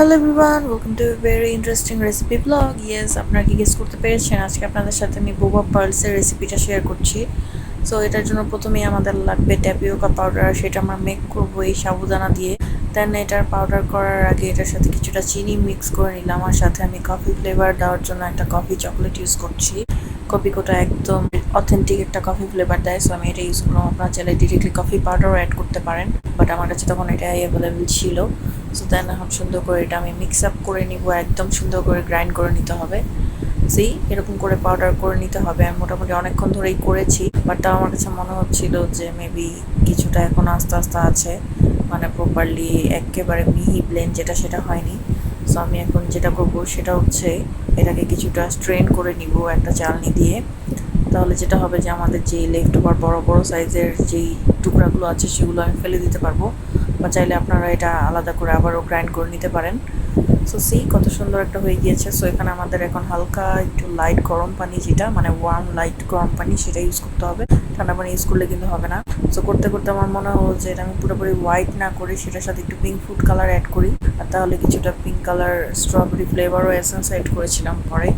Hello everyone welcome to very interesting recipe blog yes আপনারা কি guess করতে পেরেছেন? আজকে আপনাদের সাথে আমি বোবা পার্লসের রেসিপিটা শেয়ার করছি। সো এটার জন্য প্রথমেই আমাদের লাগবে ট্যাপিওকা পাউডার সেটা আমরা মেক করব এই সাবুদানা দিয়ে। দেন এটার পাউডার করার আগে এটার সাথে কিছুটা চিনি মিক্স করে নিলাম আর সাথে আমি কফি ফ্লেভার দেওয়ার জন্য একটা কফি চকলেট ইউজ করছি। কফি কোটা একদম অথেন্টিক একটা কফি ফ্লেভার দেয় সো আমি এটা ইউজ করলাম। আপনারা চাইলে ডিরেক্টলি কফি পাউডারও অ্যাড করতে পারেন বাট আমার কাছে তখন এটা অ্যাভেলেবেল ছিল। সো দেন এখন সুন্দর করে এটা আমি মিক্স আপ করে নিব, একদম সুন্দর করে গ্রাইন্ড করে নিতে হবে। সি এরকম করে পাউডার করে নিতে হবে। আমি মোটামুটি অনেকক্ষণ ধরেই করেছি বাট তাও আমার কাছে মনে হচ্ছিল যে মেবি কিছুটা এখন আস্তে আস্তে আছে। মানে প্রপারলি একেবারে মিহি ব্লেন্ড যেটা, সেটা হয়নি। সো আমি এখন যেটা করব, সেটা হচ্ছে এটাকে কিছুটা স্ট্রেন করে নিব একটা চালনি দিয়ে। তাহলে যেটা হবে যে আমাদের যে লেফট ওভার বড় বড় সাইজের যেই টুকরাগুলো আছে, সেগুলো আমি ফেলে দিতে পারব। বা চাইলে আপনারা এটা আলাদা করে আবারও গ্রাইন্ড করে নিতে পারেন। সো সি কত সুন্দর একটা হয়ে গিয়েছে। সো এখানে আমাদের এখন হালকা একটু লাইট গরম পানি যেটা মানে ওয়ার্ম লাইট গরম পানি সেটা ইউজ করতে হবে। ঠান্ডা পানি ইউজ করলে কিন্তু হবে না। সো করতে করতে আমার মনে হলো যে এটা আমি পুরোপুরি হোয়াইট না করে সেটার সাথে একটু পিঙ্ক ফুড কালার অ্যাড করি। আর তাহলে কিছুটা পিঙ্ক কালার স্ট্রবেরি ফ্লেভারও এসেন্স অ্যাড করেছিলাম পরে।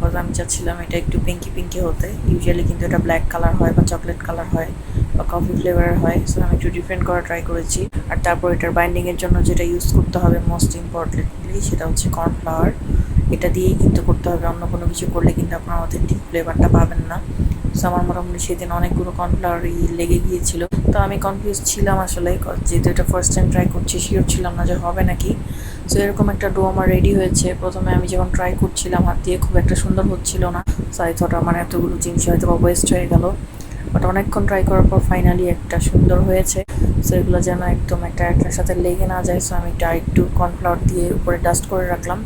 কজ আমি চাচ্ছিলাম এটা একটু পিঙ্কি পিঙ্কি হতে। ইউজুয়ালি কিন্তু এটা ব্ল্যাক কালার হয় বা চকলেট কালার হয়। বা কফি ফ্লেভারের হয় সো আমি একটু ডিফারেন্ট করা ট্রাই করেছি। আর তারপর এটার বাইন্ডিংয়ের জন্য যেটা ইউজ করতে হবে মোস্ট ইম্পর্টেন্টলি সেটা হচ্ছে কর্নফ্লাওয়ার এটা দিয়েই কিন্তু করতে হবে, অন্য কোনো কিছু করলে কিন্তু আপনার অথেন্টিক ফ্লেভারটা পাবেন না। সো আমার মোটামুটি সেদিন অনেকগুলো কর্নফ্লাওয়ারই লেগে গিয়েছিল। তো আমি কনফিউজ ছিলাম আসলে, যেহেতু এটা ফার্স্ট টাইম ট্রাই করছি শিওর ছিলাম না যে হবে নাকি। সো এরকম একটা ডো আমার রেডি হয়েছে। প্রথমে আমি যখন ট্রাই করছিলাম, হাত দিয়ে খুব একটা সুন্দর হচ্ছিল না। সো আই থট আমার এতগুলো জিনিস হয়তো বা ওয়েস্ট হয়ে গেল। বাট অনেকক্ষণ ট্রাই করার পর ফাইনালি একটা সুন্দর হয়েছে। সো এগুলো যেন একদম একটা একটার সাথে লেগে না যায়। সো আমি একটু কর্নফ্লাওয়ার দিয়ে উপরে ডাস্ট করে রাখলাম।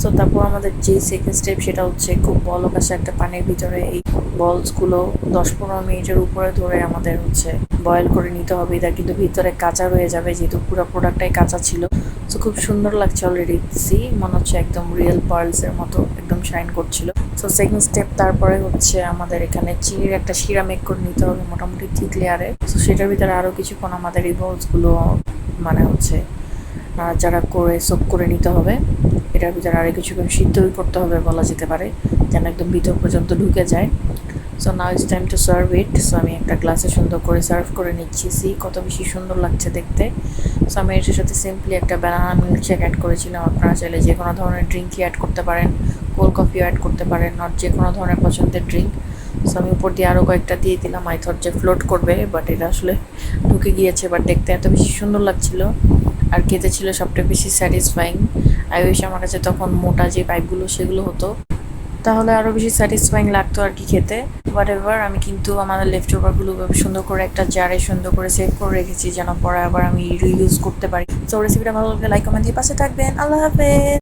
সো তারপর আমাদের যে সেকেন্ড স্টেপ সেটা হচ্ছে খুব বলক আসে একটা পানির ভিতরে এই বলসগুলো দশ পনেরো মিনিটের উপরে ধরে আমাদের হচ্ছে বয়েল করে নিতে হবে। এটা কিন্তু ভিতরে কাঁচা রয়ে যাবে, যেহেতু পুরো প্রোডাক্টটাই কাঁচা ছিল। সো খুব সুন্দর লাগছে অলরেডি সি মনে হচ্ছে একদম রিয়েল পার্লসের মতো একদম শাইন করছিল। সো সেকেন্ড স্টেপ তারপরে হচ্ছে আমাদের এখানে চিনির একটা শিরা মেক করে নিতে হবে মোটামুটি ঠিক লেয়ারে সো সেটার ভিতরে আরও কিছুক্ষণ আমাদের এই বলসগুলো মানে হচ্ছে যারা করে সোপ করে নিতে হবে। এটার ভিতরে আরও কিছুক্ষণ সিদ্ধই করতে হবে বলা যেতে পারে, যেন একদম ভিতর পর্যন্ত ঢুকে যায়। So now it's time to serve it so আমি একটা গ্লাসে সুন্দর করে সার্ভ করে নিচ্ছি। সি কত বেশি সুন্দর লাগছে দেখতে। সো আমি এটার সাথে সিম্পলি একটা ব্যানানা মিল্কশেক অ্যাড করেছিলাম। আপনারা চাইলে যে কোনো ধরনের ড্রিঙ্কই অ্যাড করতে পারেন। কোল্ড কফিও অ্যাড করতে পারেন নট যে কোনো ধরনের পছন্দের ড্রিঙ্ক সো আমি উপর দিয়ে আরও কয়েকটা দিয়ে দিলাম। আই থট যে ফ্লোট করবে বাট এটা আসলে ঢুকে গিয়েছে। বাট দেখতে এত বেশি সুন্দর লাগছিল। আর খেতে ছিল সবটা বেশি স্যাটিসফাইং আই উইশ আমার কাছে তখন মোটা যে পাইপগুলো সেগুলো হতো, তাহলে আরও বেশি স্যাটিসফাইং লাগতো আর কি খেতে। বাট এভার আমি কিন্তু আমাদের লেফট ওভারগুলো সুন্দর করে একটা জারে সুন্দর করে সেভ করে রেখেছি, যেন পরে আবার আমি রিইউজ করতে পারি। তো রেসিপিটা ভালো লাগলে লাইক কমেন্ট দিয়ে পাশে থাকবেন। আল্লাহ হাফেজ!